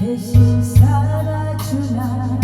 대신 살아주나